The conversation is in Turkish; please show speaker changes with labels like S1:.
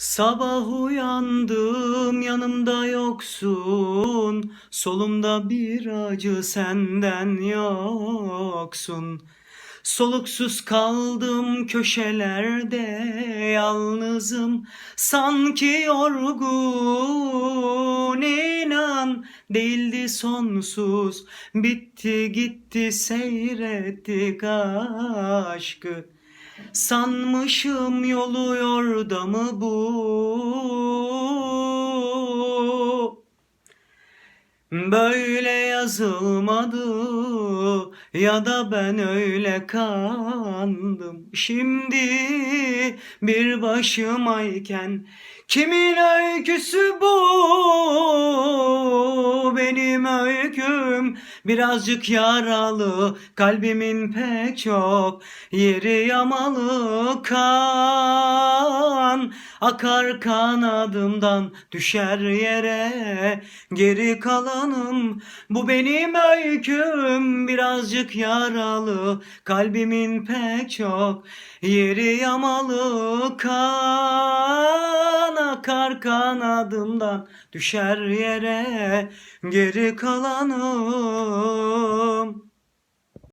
S1: Sabah uyandım yanımda yoksun. Solumda bir acı senden yoksun. Soluksuz kaldım köşelerde yalnızım. Sanki yorgun inan. Değildi sonsuz Bitti gitti seyrettik aşkı Sanmışım yolu yorda mı bu? Böyle yazılmadı ya da ben öyle kandım. Şimdi bir başımayken kimin öyküsü bu? Benim öyküm. Birazcık yaralı kalbimin pek çok yeri yamalı kan. Akar kanadımdan düşer yere geri kalanım. Bu benim öyküm. Birazcık yaralı kalbimin pek çok yeri yamalı kan akar kanadımdan düşer yere geri kalanım